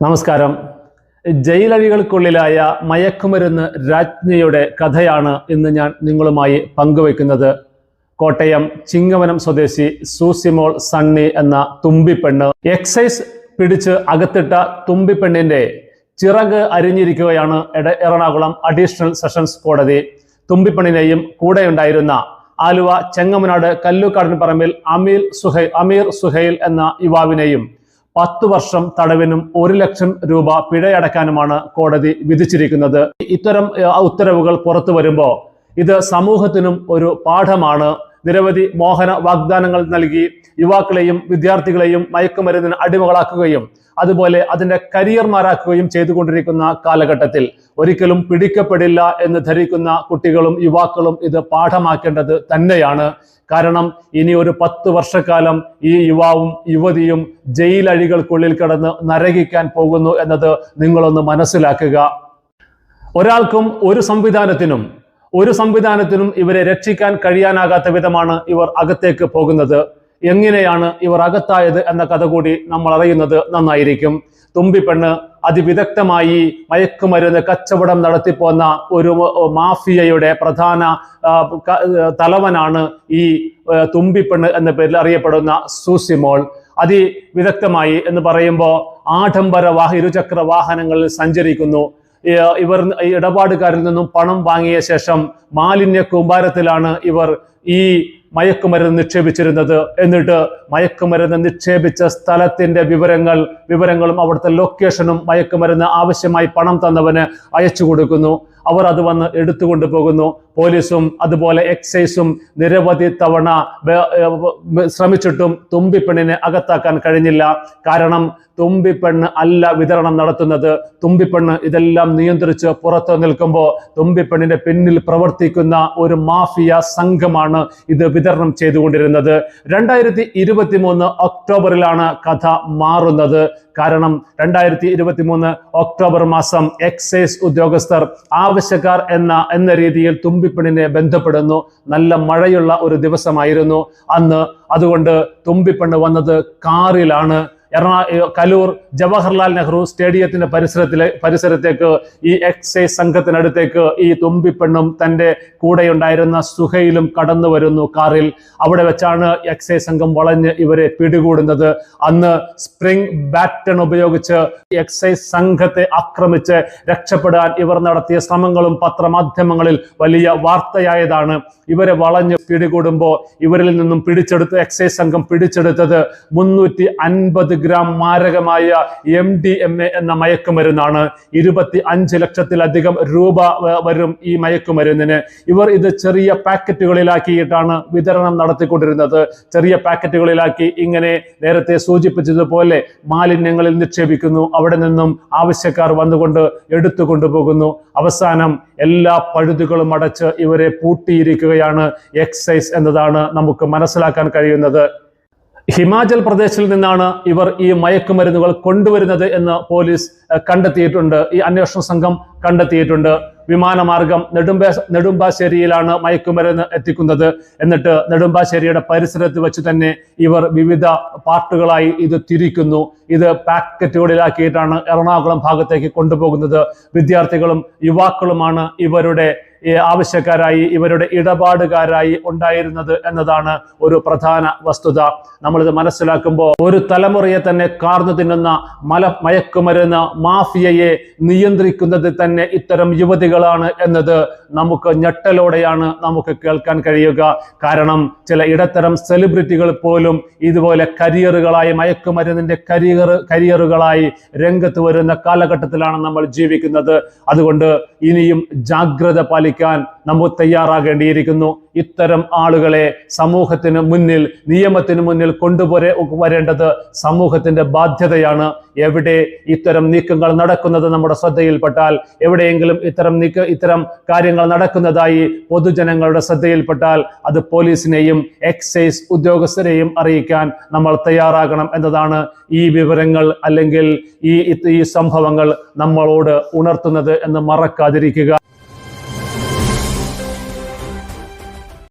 നമസ്കാരം. ജയിലഴികൾക്കുള്ളിലായ മയക്കുമരുന്ന് രാജ്ഞിയുടെ കഥയാണ് ഇന്ന് ഞാൻ നിങ്ങളുമായി പങ്കുവയ്ക്കുന്നത്. കോട്ടയം ചിങ്ങവനം സ്വദേശി സൂസിമോൾ സണ്ണി എന്ന തുമ്പിപ്പെണ്ണ്. എക്സൈസ് പിടിച്ച് അകത്തിട്ട തുമ്പിപ്പെണ്ണിന്റെ ചിറക് അരിഞ്ഞിരിക്കുകയാണ് എറണാകുളം അഡീഷണൽ സെഷൻസ് കോടതി. തുമ്പിപ്പെണ്ണിനെയും കൂടെയുണ്ടായിരുന്ന ആലുവ ചെങ്ങമനാട് കല്ലുകാടൻ പറമ്പിൽ അമീർ സുഹൈ അമീർ സുഹൈൽ എന്ന യുവാവിനെയും പത്തു വർഷം തടവിനും ഒരു ലക്ഷം രൂപ പിഴയടക്കാനുമാണ് കോടതി വിധിച്ചിരിക്കുന്നത്. ഇത്തരം ഉത്തരവുകൾ പുറത്തു വരുമ്പോൾ ഇത് സമൂഹത്തിനും ഒരു പാഠമാണ്. നിരവധി മോഹന വാഗ്ദാനങ്ങൾ നൽകി യുവാക്കളെയും വിദ്യാർത്ഥികളെയും മയക്കുമരുന്നിന് അടിമകളാക്കുകയും അതുപോലെ അതിന്റെ കരിയർമാരാക്കുകയും ചെയ്തുകൊണ്ടിരിക്കുന്ന കാലഘട്ടത്തിൽ ഒരിക്കലും പിടിക്കപ്പെടില്ല എന്ന് ധരിക്കുന്ന കുട്ടികളും യുവാക്കളും ഇത് പാഠമാക്കേണ്ടത് തന്നെയാണ്. കാരണം ഇനി ഒരു പത്ത് വർഷക്കാലം ഈ യുവാവും യുവതിയും ജയിലഴികൾക്കുള്ളിൽ കിടന്ന് നരകിക്കാൻ പോകുന്നു എന്നത് നിങ്ങളൊന്ന് മനസ്സിലാക്കുക. ഒരാൾക്കും ഒരു സംവിധാനത്തിനും ഒരു സംവിധാനത്തിനും ഇവരെ രക്ഷിക്കാൻ കഴിയാനാകാത്ത വിധമാണ് ഇവർ അകത്തേക്ക് പോകുന്നത്. എങ്ങനെയാണ് ഇവർ അകത്തായത് എന്ന കഥ കൂടി നമ്മൾ അറിയുന്നത് നന്നായിരിക്കും. തുമ്പിപ്പെണ്ണ് അതിവിദഗ്ധമായി മയക്കുമരുന്ന് കച്ചവടം നടത്തിപ്പോന്ന ഒരു മാഫിയയുടെ പ്രധാന തലവനാണ് ഈ തുമ്പിപ്പെണ്ണ് എന്ന പേരിൽ അറിയപ്പെടുന്ന സൂസിമോൾ അതിവിദഗ്ധമായി എന്ന് പറയുമ്പോൾ ആഡംബര വാഹ ഇരുചക്ര വാഹനങ്ങളിൽ സഞ്ചരിക്കുന്നു. ഇവർ ഇടപാടുകാരിൽ നിന്നും പണം വാങ്ങിയ ശേഷം മാലിന്യ കൂമ്പാരത്തിലാണ് ഇവർ ഈ മയക്കുമരുന്ന് നിക്ഷേപിച്ചിരുന്നത്. എന്നിട്ട് മയക്കുമരുന്ന് നിക്ഷേപിച്ച സ്ഥലത്തിന്റെ വിവരങ്ങൾ വിവരങ്ങളും അവിടുത്തെ ലൊക്കേഷനും മയക്കുമരുന്ന് ആവശ്യമായി പണം തന്നവന് അയച്ചു കൊടുക്കുന്നു. അവർ അത് വന്ന് എടുത്തുകൊണ്ട് പോകുന്നു. പോലീസും അതുപോലെ എക്സൈസും നിരവധി തവണ ശ്രമിച്ചിട്ടും തുമ്പിപ്പെണ്ണിനെ അകത്താക്കാൻ കഴിഞ്ഞില്ല. കാരണം തുമ്പിപ്പെണ്ണ് അല്ല വിതരണം നടത്തുന്നത്. തുമ്പിപ്പെണ്ണ് ഇതെല്ലാം നിയന്ത്രിച്ച് പുറത്തു നിൽക്കുമ്പോൾ തുമ്പിപ്പെണ്ണിന്റെ പിന്നിൽ പ്രവർത്തിക്കുന്ന ഒരു മാഫിയ സംഘമാണ് ഇത് വിതരണം ചെയ്തുകൊണ്ടിരുന്നത്. രണ്ടായിരത്തി ഇരുപത്തി മൂന്ന് ഒക്ടോബറിലാണ് കഥ മാറുന്നത്. കാരണം രണ്ടായിരത്തി ഇരുപത്തി മൂന്ന് ഒക്ടോബർ മാസം എക്സൈസ് ഉദ്യോഗസ്ഥർ ആവശ്യക്കാർ എന്ന എന്ന രീതിയിൽ തുമ്പിപ്പെണ്ണിനെ ബന്ധപ്പെടുന്നു. നല്ല മഴയുള്ള ഒരു ദിവസമായിരുന്നു. അന്ന് അതുകൊണ്ട് തുമ്പിപ്പെണ്ണ് വന്നത് കാറിലാണ്. എറണാ കലൂർ ജവഹർലാൽ നെഹ്റു സ്റ്റേഡിയത്തിന്റെ പരിസരത്തിലെ പരിസരത്തേക്ക് ഈ എക്സൈസ് സംഘത്തിനടുത്തേക്ക് ഈ തുമ്പിപ്പെണ്ണും തന്റെ കൂടെയുണ്ടായിരുന്ന സുഹയിലും കടന്നു വരുന്നു കാറിൽ. അവിടെ വെച്ചാണ് എക്സൈസ് സംഘം വളഞ്ഞ് ഇവരെ പിടികൂടുന്നത്. അന്ന് സ്പ്രിംഗ് ബാറ്റൺ ഉപയോഗിച്ച് എക്സൈസ് സംഘത്തെ ആക്രമിച്ച് രക്ഷപ്പെടാൻ ഇവർ നടത്തിയ ശ്രമങ്ങളും പത്രമാധ്യമങ്ങളിൽ വലിയ വാർത്തയായതാണ്. ഇവരെ വളഞ്ഞ് പിടികൂടുമ്പോൾ ഇവരിൽ നിന്നും പിടിച്ചെടുത്ത് എക്സൈസ് സംഘം പിടിച്ചെടുത്തത് മുന്നൂറ്റി അൻപത് ഗ്രാം മാരകമായ എം ഡി എം എ എന്ന മയക്കുമരുന്നാണ്. ഇരുപത്തി അഞ്ച് ലക്ഷത്തിലധികം രൂപ വരും ഈ മയക്കുമരുന്നിന്. ഇവർ ഇത് ചെറിയ പാക്കറ്റുകളിലാക്കിയിട്ടാണ് വിതരണം നടത്തിക്കൊണ്ടിരുന്നത്. ചെറിയ പാക്കറ്റുകളിലാക്കി ഇങ്ങനെ നേരത്തെ സൂചിപ്പിച്ചതുപോലെ മാലിന്യങ്ങളിൽ നിക്ഷേപിക്കുന്നു. അവിടെ നിന്നും ആവശ്യക്കാർ വന്നുകൊണ്ട് എടുത്തു കൊണ്ടുപോകുന്നു അവസാനം എല്ലാ പഴുതുകളും അടച്ച് ഇവരെ പൂട്ടിയിരിക്കുകയാണ്. എക്സൈസ് എന്നതാണ് നമുക്ക് മനസ്സിലാക്കാൻ കഴിയുന്നത്. ഹിമാചൽ പ്രദേശിൽ നിന്നാണ് ഇവർ ഈ മയക്കുമരുന്നുകൾ കൊണ്ടുവരുന്നത് എന്ന് പോലീസ് കണ്ടെത്തിയിട്ടുണ്ട്. ഈ അന്വേഷണ സംഘം കണ്ടെത്തിയിട്ടുണ്ട്. വിമാനമാർഗം നെടുമ്പാ നെടുമ്പാശ്ശേരിയിലാണ് മയക്കുമരുന്ന് എത്തിക്കുന്നത്. എന്നിട്ട് നെടുമ്പാശ്ശേരിയുടെ പരിസരത്ത് വെച്ച് തന്നെ ഇവർ വിവിധ പാർട്ടുകളായി ഇത് തിരിക്കുന്നു. ഇത് പാക്കറ്റുകളിലാക്കിയിട്ടാണ് എറണാകുളം ഭാഗത്തേക്ക് കൊണ്ടുപോകുന്നത്. വിദ്യാർത്ഥികളും യുവാക്കളുമാണ് ഇവരുടെ ആവശ്യക്കാരായി ഇവരുടെ ഇടപാടുകാരായി ഉണ്ടായിരുന്നത് എന്നതാണ് ഒരു പ്രധാന വസ്തുത. നമ്മളിത് മനസ്സിലാക്കുമ്പോൾ ഒരു തലമുറയെ തന്നെ കാർന്നു തിന്നുന്ന മല മയക്കുമരുന്ന് മാഫിയയെ നിയന്ത്രിക്കുന്നത് തന്നെ ഇത്തരം യുവതികളാണ് എന്നത് നമുക്ക് ഞെട്ടലോടെയാണ് നമുക്ക് കേൾക്കാൻ കഴിയുക. കാരണം ചില ഇടത്തരം സെലിബ്രിറ്റികൾ പോലും ഇതുപോലെ കരിയറുകളായി മയക്കുമരുന്നിന്റെ കരിയർ കരിയറുകളായി രംഗത്ത് വരുന്ന കാലഘട്ടത്തിലാണ് നമ്മൾ ജീവിക്കുന്നത്. അതുകൊണ്ട് ഇനിയും ജാഗ്രത പാലിക്കാൻ നമ്മൾ തയ്യാറാകേണ്ടിയിരിക്കുന്നു. ഇത്തരം ആളുകളെ സമൂഹത്തിന് മുന്നിൽ നിയമത്തിന് മുന്നിൽ കൊണ്ടുപോരെ വരേണ്ടത് സമൂഹത്തിന്റെ ബാധ്യതയാണ്. എവിടെ ഇത്തരം നീക്കങ്ങൾ നടക്കുന്നത് നമ്മുടെ ശ്രദ്ധയിൽപ്പെട്ടാൽ എവിടെയെങ്കിലും ഇത്തരം നീക്ക ഇത്തരം കാര്യങ്ങൾ നടക്കുന്നതായി പൊതുജനങ്ങളുടെ ശ്രദ്ധയിൽപ്പെട്ടാൽ അത് പോലീസിനെയും എക്സൈസ് ഉദ്യോഗസ്ഥരെയും അറിയിക്കാൻ നമ്മൾ തയ്യാറാകണം എന്നതാണ് ഈ വിവരങ്ങൾ അല്ലെങ്കിൽ ഈ ഈ സംഭവങ്ങൾ നമ്മളോട് ഉണർത്തുന്നത് എന്ന് മറക്കാതിരിക്കുക.